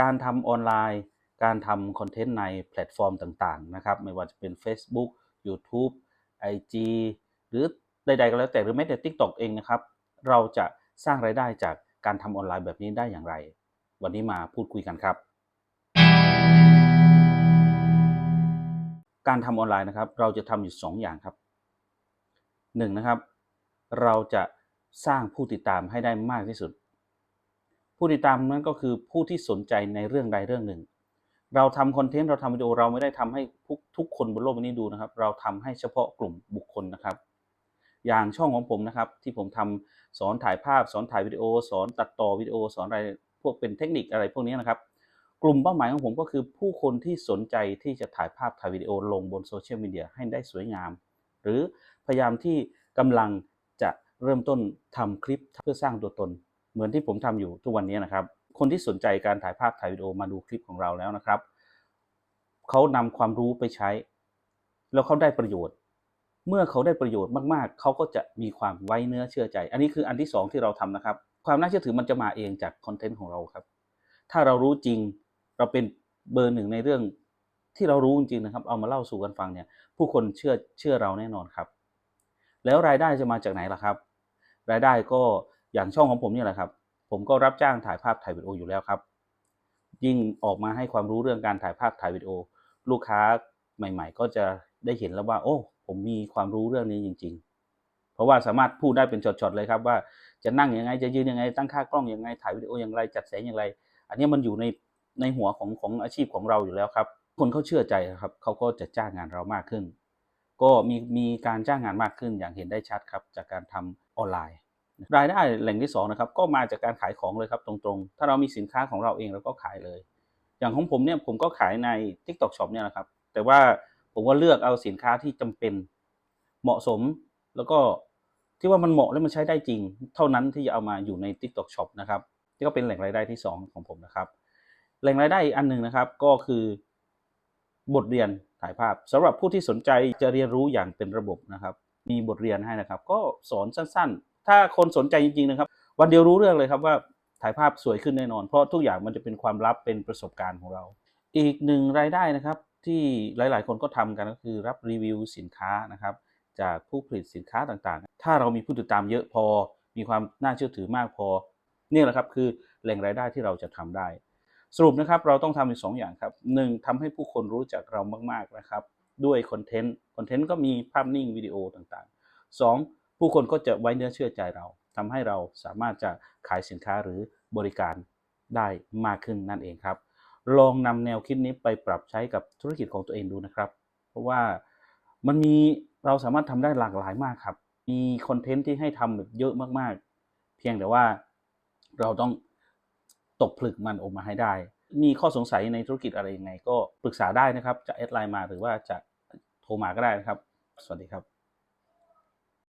การทำออนไลน์ การทำคอนเทนต์ในแพลตฟอร์มต่างๆนะครับ ไม่ว่าจะเป็น Facebook YouTube IG หรือใดๆก็แล้วแต่หรือแม้แต่ TikTok เองนะครับ เราจะสร้างรายได้จากการทำออนไลน์แบบนี้ได้อย่างไร วันนี้มาพูดคุยกันครับ การทำออนไลน์นะครับ เราจะทำอยู่สองอย่างครับหนึ่งนะครับ เราจะสร้างผู้ติดตามให้ได้มากที่สุด ผู้ติดตามนั้นก็คือผู้ที่สนใจในเรื่องใดเรื่องหนึ่ง เราทำคอนเทนต์เราทำวิดีโอเราไม่ได้ทำให้ทุกทุกคนบนโลกใบนี้ดูนะครับ เราทำให้เฉพาะกลุ่มบุคคลนะครับ อย่างช่องของผมนะครับ ที่ผมทำสอนถ่ายภาพ สอนถ่ายวิดีโอ สอนตัดต่อวิดีโอสอนอะไรพวกเป็นเทคนิคอะไรพวกนี้นะครับ กลุ่มเป้าหมายของผมก็คือผู้คนที่สนใจที่จะถ่ายภาพถ่ายวิดีโอลงบนโซเชียลมีเดียให้ได้สวยงาม หรือพยายามที่กำลังจะเริ่มต้นทำคลิปเพื่อสร้างตัวตน เหมือนที่ผมทำอยู่ทุกวันนี้นะครับ คนที่สนใจการถ่ายภาพถ่ายวิดีโอมาดูคลิปของเราแล้วนะครับเขานำความรู้ไปใช้ แล้วเขาได้ประโยชน์ เมื่อเขาได้ประโยชน์มากๆ เขาก็จะมีความไว้เนื้อเชื่อใจ อันนี้คืออันที่สองที่เราทำนะครับ ความน่าเชื่อถือมันจะมาเองจากคอนเทนต์ของเราครับ ถ้าเรารู้จริงเราเป็นเบอร์หนึ่งในเรื่องที่เรารู้จริงนะครับ เอามาเล่าสู่กันฟังเนี่ย ผู้คนเชื่อเชื่อเราแน่นอนครับ แล้วรายได้จะมาจากไหนล่ะครับ รายได้ก็ อย่างช่องของผมเนี่ยแหละครับ ผมก็รับจ้างถ่ายภาพถ่ายวิดีโออยู่แล้วครับ ยิ่งออกมาให้ความรู้เรื่องการถ่ายภาพถ่ายวิดีโอ ลูกค้าใหม่ ๆ ก็จะได้เห็นแล้วว่า โอ้ ผมมีความรู้เรื่องนี้จริง ๆ เพราะว่าสามารถพูดได้เป็นช็อตๆเลยครับ ว่าจะนั่งยังไงจะยืนยังไง ตั้งค่ากล้องยังไงถ่ายวิดีโออย่างไรจัดแสงอย่างไร อันนี้มันอยู่ในในหัวของของอาชีพของเราอยู่แล้วครับ คนเขาเชื่อใจครับเขาก็จะจ้างงานเรามากขึ้น ก็มีมีการจ้างงานมากขึ้นอย่างเห็นได้ชัดครับ จากการทำออนไลน์ รายได้แหล่งที่สองนะครับก็มาจากการขายของเลยครับตรงๆ ถ้าเรามีสินค้าของเราเองเราก็ขายเลย อย่างของผมเนี่ยผมก็ขายใน TikTok Shop เนี่ยนะครับ แต่ว่าผมก็เลือกเอาสินค้าที่จำเป็นเหมาะสมแล้วก็ที่ว่ามันเหมาะและมันใช้ได้จริง เท่านั้นที่จะเอามาอยู่ใน TikTok Shop นะครับนี่ก็เป็นแหล่งรายได้ที่สองของผมนะครับ แหล่งรายได้อีกอันหนึ่งนะครับก็คือบทเรียนถ่ายภาพสำหรับผู้ที่สนใจจะเรียนรู้อย่างเป็นระบบนะครับ มีบทเรียนให้นะครับ ก็สอนสั้นๆ ถ้าคนสนใจจริงๆนะครับ วันเดียวรู้เรื่องเลยครับว่าถ่ายภาพสวยขึ้นแน่นอน เพราะทุกอย่างมันจะเป็นความลับเป็นประสบการณ์ของเรา อีกหนึ่งรายได้นะครับที่หลายๆ คนก็ทำกันก็คือรับรีวิวสินค้านะครับ จากผู้ผลิตสินค้าต่างๆ ถ้าเรามีผู้ติดตามเยอะพอ มีความน่าเชื่อถือมากพอนี่แหละครับคือแหล่งรายได้ที่เราจะทำได้ สรุปนะครับเราต้องทำเป็นสองอย่างครับหนึ่งทำให้ผู้คนรู้จักเรามากๆนะครับ ด้วยคอนเทนต์คอนเทนต์ก็มีภาพนิ่งวิดีโอต่างๆสอง ผู้คนก็จะไว้เนื้อเชื่อใจเราทำให้เราสามารถจะขายสินค้าหรือบริการได้มากขึ้นนั่นเองครับ ลองนำแนวคิดนี้ไปปรับใช้กับธุรกิจของตัวเองดูนะครับ เพราะว่ามันมีเราสามารถทำได้หลากหลายมากครับ มีคอนเทนต์ที่ให้ทำแบบเยอะมากๆ เพียงแต่ว่าเราต้องตกผลึกมันออกมาให้ได้ มีข้อสงสัยในธุรกิจอะไรยังไง ก็ปรึกษาได้นะครับ จะแอดไลน์มาหรือว่าจะโทรมาก็ได้นะครับ สวัสดีครับ